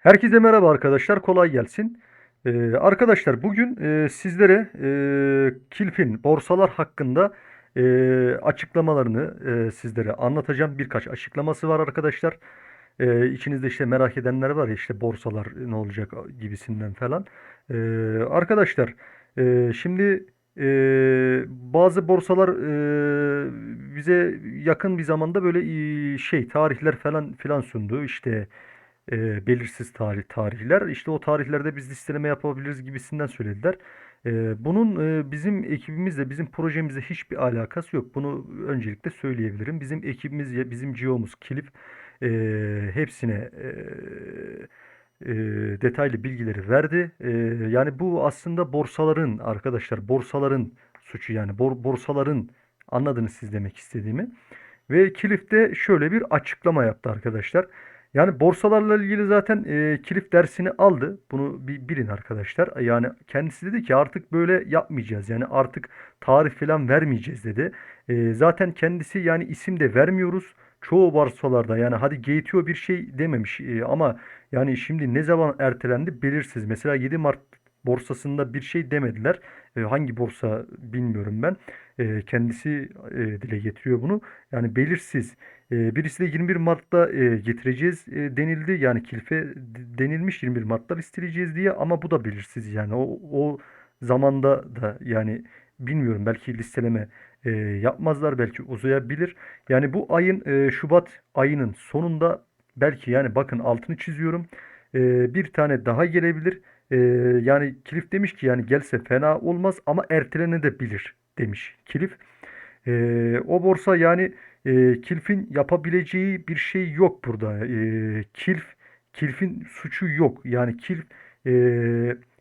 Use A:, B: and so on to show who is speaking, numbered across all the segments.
A: Herkese merhaba arkadaşlar, kolay gelsin. Ee, arkadaşlar bugün e, sizlere e, Kilfin borsalar hakkında e, açıklamalarını e, sizlere anlatacağım. Birkaç açıklaması var arkadaşlar. E, içinizde işte merak edenler var ya işte borsalar ne olacak gibisinden falan. E, arkadaşlar e, şimdi e, bazı borsalar e, bize yakın bir zamanda böyle e, şey tarihler falan filan sundu. İşte e, belirsiz tarih tarihler. İşte o tarihlerde biz listeleme yapabiliriz gibisinden söylediler. E, bunun e, bizim ekibimizle, bizim projemizle hiçbir alakası yok. Bunu öncelikle söyleyebilirim. Bizim ekibimiz, ya- bizim CEO'muz Kilip e, hepsine e, e, detaylı bilgileri verdi. E, yani bu aslında borsaların arkadaşlar, borsaların suçu yani bor- borsaların anladınız siz demek istediğimi. Ve Kilif de şöyle bir açıklama yaptı arkadaşlar. Yani borsalarla ilgili zaten e, Kilif dersini aldı. Bunu bir bilin arkadaşlar. Yani kendisi dedi ki artık böyle yapmayacağız. Yani artık tarih falan vermeyeceğiz dedi. E, zaten kendisi yani isim de vermiyoruz. Çoğu borsalarda yani hadi GTO bir şey dememiş E, ama yani şimdi ne zaman ertelendi belirsiz. Mesela 7 Mart borsasında bir şey demediler. E, hangi borsa bilmiyorum ben. E, kendisi e, dile getiriyor bunu. Yani belirsiz. E, birisi de 21 Mart'ta e, getireceğiz e, denildi. Yani kilfe denilmiş 21 Mart'ta listeleyeceğiz diye ama bu da belirsiz yani. O, o zamanda da yani bilmiyorum belki listeleme e, yapmazlar belki uzayabilir. Yani bu ayın e, Şubat ayının sonunda belki yani bakın altını çiziyorum. E, bir tane daha gelebilir. E, yani Kilif demiş ki yani gelse fena olmaz ama ertelenebilir demiş Kilif. E, o borsa yani e, Kilf'in yapabileceği bir şey yok burada. E, Kilf, Kilf'in suçu yok. Yani Kilf e,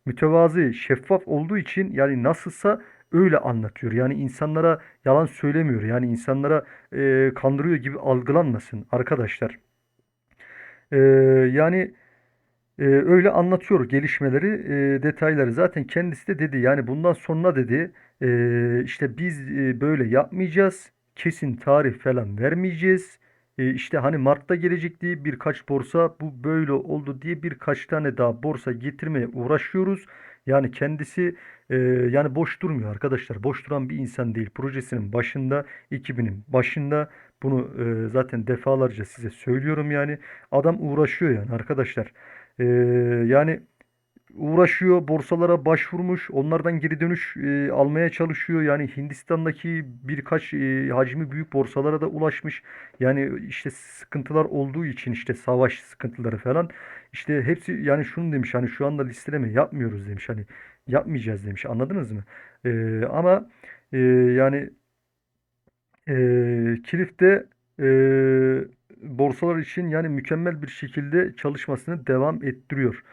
A: mütevazı, şeffaf olduğu için yani nasılsa öyle anlatıyor. Yani insanlara yalan söylemiyor. Yani insanlara e, kandırıyor gibi algılanmasın arkadaşlar. E, yani ee, öyle anlatıyor gelişmeleri, e, detayları. Zaten kendisi de dedi yani bundan sonra dedi e, işte biz e, böyle yapmayacağız. Kesin tarih falan vermeyeceğiz. E, işte hani Mart'ta gelecek diye birkaç borsa bu böyle oldu diye birkaç tane daha borsa getirmeye uğraşıyoruz. Yani kendisi e, yani boş durmuyor arkadaşlar. Boş duran bir insan değil. Projesinin başında, ekibinin başında. Bunu e, zaten defalarca size söylüyorum yani. Adam uğraşıyor yani arkadaşlar. Ee, yani uğraşıyor, borsalara başvurmuş, onlardan geri dönüş e, almaya çalışıyor. Yani Hindistan'daki birkaç e, hacmi büyük borsalara da ulaşmış. Yani işte sıkıntılar olduğu için işte savaş sıkıntıları falan. İşte hepsi yani şunu demiş hani şu anda listeleme yapmıyoruz demiş. Hani yapmayacağız demiş. Anladınız mı? Ee, ama e, yani e, Kilif'te e, borsalar için yani mükemmel bir şekilde çalışmasını devam ettiriyor.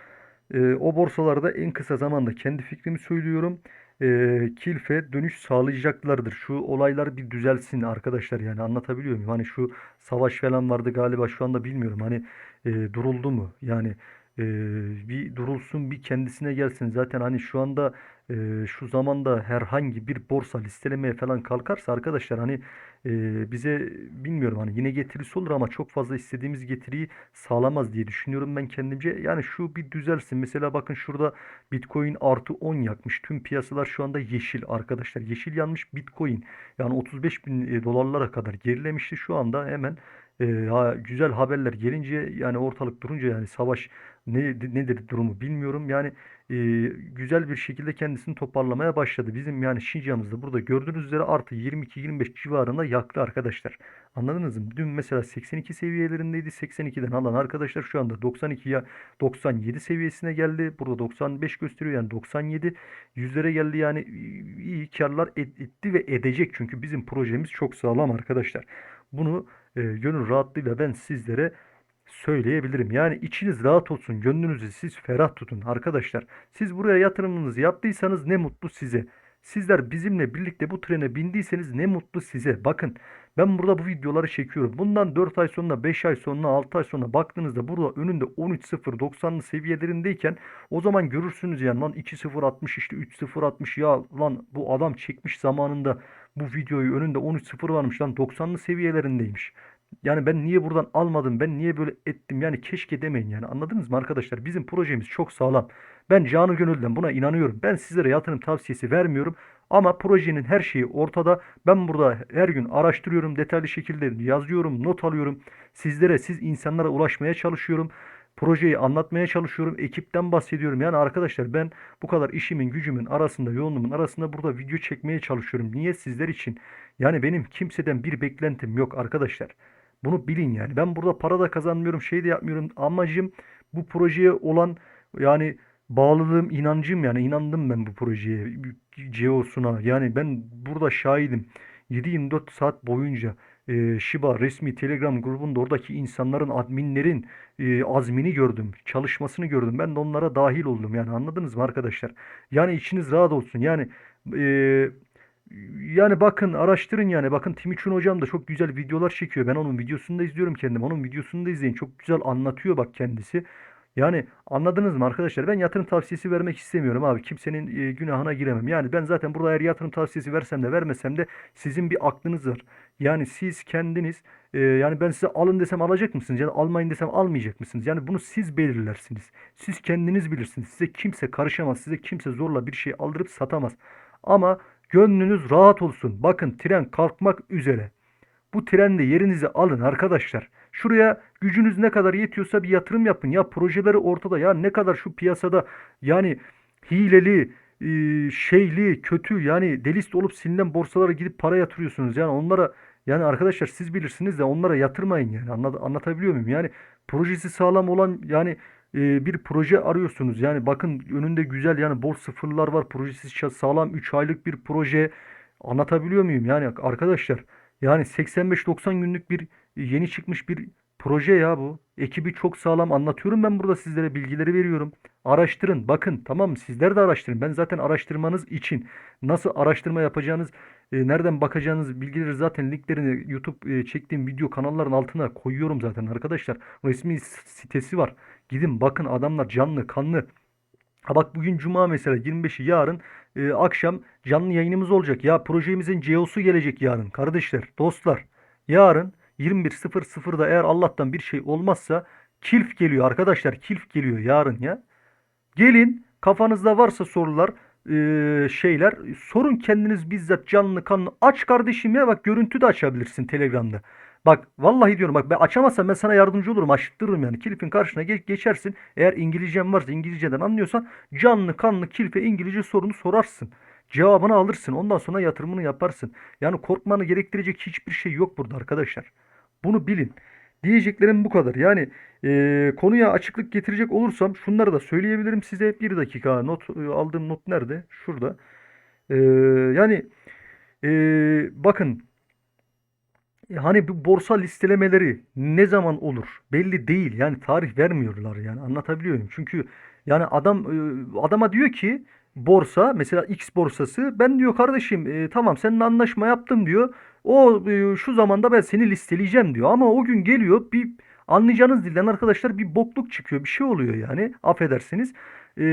A: E, o borsalarda en kısa zamanda kendi fikrimi söylüyorum. E, Kilfe dönüş sağlayacaklardır. Şu olaylar bir düzelsin arkadaşlar yani anlatabiliyor muyum? Hani şu savaş falan vardı galiba şu anda bilmiyorum. Hani e, duruldu mu? Yani e, bir durulsun bir kendisine gelsin. Zaten hani şu anda e, şu zamanda herhangi bir borsa listelemeye falan kalkarsa arkadaşlar hani e, bize bilmiyorum hani yine getirisi olur ama çok fazla istediğimiz getiriyi sağlamaz diye düşünüyorum ben kendimce. Yani şu bir düzelsin. Mesela bakın şurada Bitcoin artı 10 yakmış. Tüm piyasalar şu anda yeşil arkadaşlar. Yeşil yanmış Bitcoin. Yani 35 bin dolarlara kadar gerilemişti. Şu anda hemen e, güzel haberler gelince yani ortalık durunca yani savaş ne, nedir durumu bilmiyorum. Yani e, güzel bir şekilde kendisini toparlamaya başladı. Bizim yani Şincan'ımızda burada gördüğünüz üzere artı 22-25 civarında yaktı arkadaşlar. Anladınız mı? Dün mesela 82 seviyelerindeydi. 82'den alan arkadaşlar şu anda 92'ye 97 seviyesine geldi. Burada 95 gösteriyor yani 97 yüzlere geldi yani iyi karlar et- etti ve edecek. Çünkü bizim projemiz çok sağlam arkadaşlar. Bunu e, gönül rahatlığıyla ben sizlere söyleyebilirim. Yani içiniz rahat olsun, gönlünüzü siz ferah tutun arkadaşlar. Siz buraya yatırımınızı yaptıysanız ne mutlu size. Sizler bizimle birlikte bu trene bindiyseniz ne mutlu size. Bakın ben burada bu videoları çekiyorum. Bundan 4 ay sonra, 5 ay sonra, 6 ay sonra baktığınızda burada önünde 13.090'lı seviyelerindeyken o zaman görürsünüz yani lan 2.060 işte 3.060 ya lan bu adam çekmiş zamanında bu videoyu önünde 13.0 varmış lan 90'lı seviyelerindeymiş. Yani ben niye buradan almadım? Ben niye böyle ettim? Yani keşke demeyin yani. Anladınız mı arkadaşlar? Bizim projemiz çok sağlam. Ben canı gönülden buna inanıyorum. Ben sizlere yatırım tavsiyesi vermiyorum. Ama projenin her şeyi ortada. Ben burada her gün araştırıyorum, detaylı şekilde yazıyorum, not alıyorum. Sizlere, siz insanlara ulaşmaya çalışıyorum. Projeyi anlatmaya çalışıyorum. Ekipten bahsediyorum. Yani arkadaşlar ben bu kadar işimin, gücümün arasında, yoğunluğumun arasında burada video çekmeye çalışıyorum. Niye? Sizler için. Yani benim kimseden bir beklentim yok arkadaşlar. Bunu bilin yani. Ben burada para da kazanmıyorum, şey de yapmıyorum. Amacım bu projeye olan yani bağlılığım, inancım yani inandım ben bu projeye, CEO'suna. Yani ben burada şahidim. 7-24 saat boyunca e, Shiba resmi Telegram grubunda oradaki insanların, adminlerin e, azmini gördüm, çalışmasını gördüm. Ben de onlara dahil oldum yani anladınız mı arkadaşlar? Yani içiniz rahat olsun. Yani e, yani bakın araştırın yani. Bakın Timuçin hocam da çok güzel videolar çekiyor. Ben onun videosunu da izliyorum kendim. Onun videosunu da izleyin. Çok güzel anlatıyor bak kendisi. Yani anladınız mı arkadaşlar? Ben yatırım tavsiyesi vermek istemiyorum abi. Kimsenin e, günahına giremem. Yani ben zaten burada eğer yatırım tavsiyesi versem de vermesem de sizin bir aklınız var. Yani siz kendiniz e, yani ben size alın desem alacak mısınız? Yani almayın desem almayacak mısınız? Yani bunu siz belirlersiniz. Siz kendiniz bilirsiniz. Size kimse karışamaz. Size kimse zorla bir şey aldırıp satamaz. Ama Gönlünüz rahat olsun. Bakın tren kalkmak üzere. Bu trende yerinizi alın arkadaşlar. Şuraya gücünüz ne kadar yetiyorsa bir yatırım yapın. Ya projeleri ortada. Ya ne kadar şu piyasada yani hileli, e, şeyli, kötü yani delist olup silinen borsalara gidip para yatırıyorsunuz. Yani onlara yani arkadaşlar siz bilirsiniz de onlara yatırmayın yani. Anlat, anlatabiliyor muyum? Yani projesi sağlam olan yani e, bir proje arıyorsunuz. Yani bakın önünde güzel yani bol sıfırlar var. Projesi sağlam 3 aylık bir proje. Anlatabiliyor muyum? Yani arkadaşlar yani 85-90 günlük bir yeni çıkmış bir proje ya bu. Ekibi çok sağlam anlatıyorum ben burada sizlere bilgileri veriyorum. Araştırın bakın tamam? Sizler de araştırın. Ben zaten araştırmanız için nasıl araştırma yapacağınız, e, nereden bakacağınız bilgileri zaten linklerini YouTube e, çektiğim video kanalların altına koyuyorum zaten arkadaşlar. Resmi sitesi var. Gidin bakın adamlar canlı kanlı. Ha bak bugün cuma mesela 25'i yarın e, akşam canlı yayınımız olacak. Ya projemizin CEO'su gelecek yarın kardeşler, dostlar. Yarın 21.00'da eğer Allah'tan bir şey olmazsa Kilf geliyor arkadaşlar. Kilf geliyor yarın ya. Gelin kafanızda varsa sorular e, şeyler sorun kendiniz bizzat canlı kanlı aç kardeşim ya bak görüntü de açabilirsin Telegram'da. Bak vallahi diyorum bak ben açamazsam ben sana yardımcı olurum açtırırım yani kilifin karşına ge- geçersin. Eğer İngilizcen varsa İngilizceden anlıyorsan canlı kanlı kilife İngilizce sorunu sorarsın. Cevabını alırsın ondan sonra yatırımını yaparsın. Yani korkmanı gerektirecek hiçbir şey yok burada arkadaşlar. Bunu bilin. Diyeceklerim bu kadar. Yani e, konuya açıklık getirecek olursam şunları da söyleyebilirim size. Bir dakika not e, aldığım not nerede? Şurada. E, yani e, bakın hani bu borsa listelemeleri ne zaman olur belli değil. Yani tarih vermiyorlar yani anlatabiliyor muyum? Çünkü yani adam e, adama diyor ki borsa mesela X borsası ben diyor kardeşim e, tamam seninle anlaşma yaptım diyor. O e, şu zamanda ben seni listeleyeceğim diyor. Ama o gün geliyor bir anlayacağınız dilden arkadaşlar bir bokluk çıkıyor. Bir şey oluyor yani affedersiniz. Ee,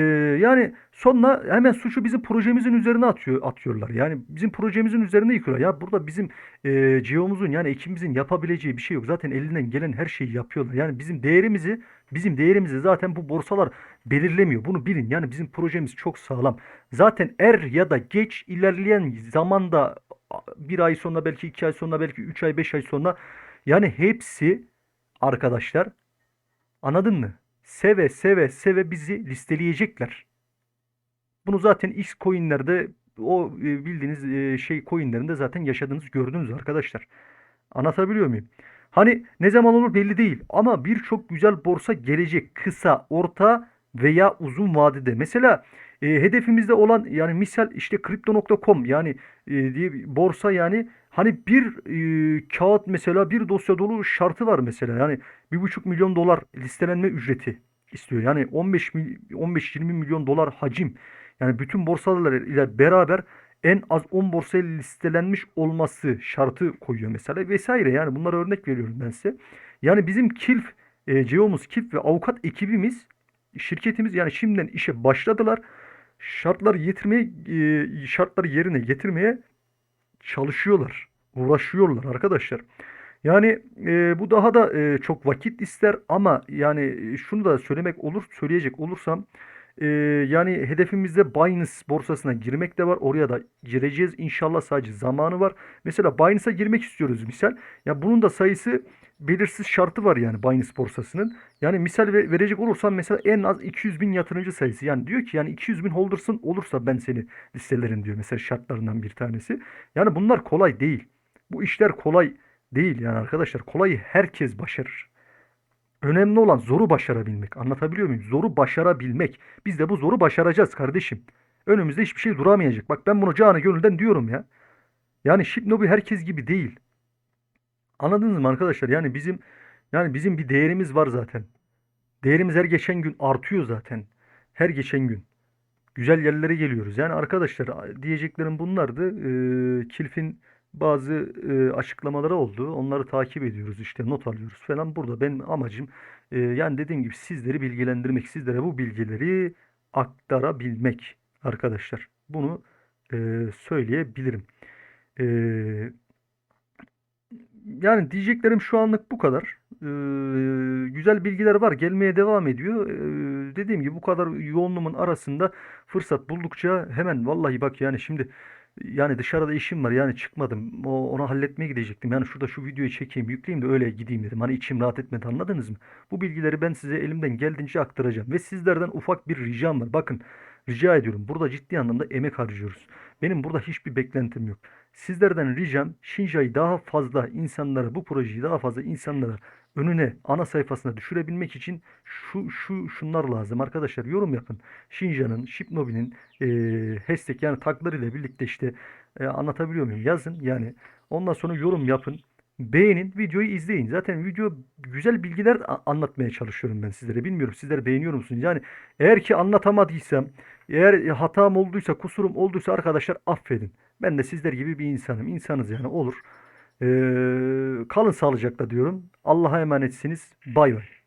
A: yani sonra hemen suçu bizim projemizin üzerine atıyor atıyorlar. Yani bizim projemizin üzerine yıkıyorlar. Ya burada bizim e, CEO'muzun yani ekibimizin yapabileceği bir şey yok. Zaten elinden gelen her şeyi yapıyorlar. Yani bizim değerimizi bizim değerimizi zaten bu borsalar belirlemiyor. Bunu bilin. Yani bizim projemiz çok sağlam. Zaten er ya da geç ilerleyen zamanda bir ay sonra belki iki ay sonra belki üç ay beş ay sonra yani hepsi arkadaşlar anladın mı? Seve seve seve bizi listeleyecekler. Bunu zaten X coinlerde o e, bildiğiniz e, şey coinlerinde zaten yaşadığınız gördünüz arkadaşlar. Anlatabiliyor muyum? Hani ne zaman olur belli değil ama birçok güzel borsa gelecek kısa, orta veya uzun vadede. Mesela e, hedefimizde olan yani misal işte Crypto.com yani e, diye borsa yani hani bir e, kağıt mesela bir dosya dolu şartı var mesela yani bir buçuk milyon dolar listelenme ücreti istiyor. Yani 15 15-20 milyon dolar hacim. Yani bütün borsalar ile beraber en az 10 borsaya listelenmiş olması şartı koyuyor mesela vesaire. Yani bunlara örnek veriyorum ben size. Yani bizim Kilf, e, CEO'muz Kilf ve avukat ekibimiz şirketimiz yani şimdiden işe başladılar. Şartları getirmeye e, şartları yerine getirmeye çalışıyorlar. Uğraşıyorlar arkadaşlar. Yani e, bu daha da e, çok vakit ister ama yani e, şunu da söylemek olur, söyleyecek olursam e, yani hedefimizde Binance borsasına girmek de var. Oraya da gireceğiz. İnşallah sadece zamanı var. Mesela Binance'a girmek istiyoruz misal. Ya bunun da sayısı belirsiz şartı var yani Binance borsasının. Yani misal ve- verecek olursam mesela en az 200 bin yatırımcı sayısı. Yani diyor ki yani 200 bin holders'ın olursa ben seni listelerim diyor mesela şartlarından bir tanesi. Yani bunlar kolay değil. Bu işler kolay değil yani arkadaşlar. Kolayı herkes başarır. Önemli olan zoru başarabilmek. Anlatabiliyor muyum? Zoru başarabilmek. Biz de bu zoru başaracağız kardeşim. Önümüzde hiçbir şey duramayacak. Bak ben bunu canı gönülden diyorum ya. Yani Shipnobi herkes gibi değil. Anladınız mı arkadaşlar? Yani bizim yani bizim bir değerimiz var zaten. Değerimiz her geçen gün artıyor zaten. Her geçen gün. Güzel yerlere geliyoruz. Yani arkadaşlar diyeceklerim bunlardı. Ee, Kilf'in bazı e, açıklamaları oldu. Onları takip ediyoruz işte not alıyoruz falan. Burada benim amacım e, yani dediğim gibi sizleri bilgilendirmek, sizlere bu bilgileri aktarabilmek arkadaşlar. Bunu e, söyleyebilirim. E, yani diyeceklerim şu anlık bu kadar. Ee, güzel bilgiler var. Gelmeye devam ediyor. Ee, dediğim gibi bu kadar yoğunluğumun arasında fırsat buldukça hemen vallahi bak yani şimdi yani dışarıda işim var yani çıkmadım. O, onu halletmeye gidecektim. Yani şurada şu videoyu çekeyim, yükleyeyim de öyle gideyim dedim. Hani içim rahat etmedi anladınız mı? Bu bilgileri ben size elimden geldiğince aktaracağım. Ve sizlerden ufak bir ricam var. Bakın rica ediyorum. Burada ciddi anlamda emek harcıyoruz. Benim burada hiçbir beklentim yok. Sizlerden ricam Şinja'yı daha fazla insanlara, bu projeyi daha fazla insanlara önüne, ana sayfasına düşürebilmek için şu şu şunlar lazım arkadaşlar. Yorum yapın. Şinja'nın, Shipnobi'nin e, hashtag yani taglarıyla birlikte işte e, anlatabiliyor muyum? Yazın yani. Ondan sonra yorum yapın. Beğenin, videoyu izleyin. Zaten video güzel bilgiler anlatmaya çalışıyorum ben sizlere. Bilmiyorum sizler beğeniyor musunuz? Yani eğer ki anlatamadıysam, eğer hatam olduysa, kusurum olduysa arkadaşlar affedin. Ben de sizler gibi bir insanım. İnsanız yani olur. Ee, kalın sağlıcakla diyorum. Allah'a emanetsiniz. Bay bay.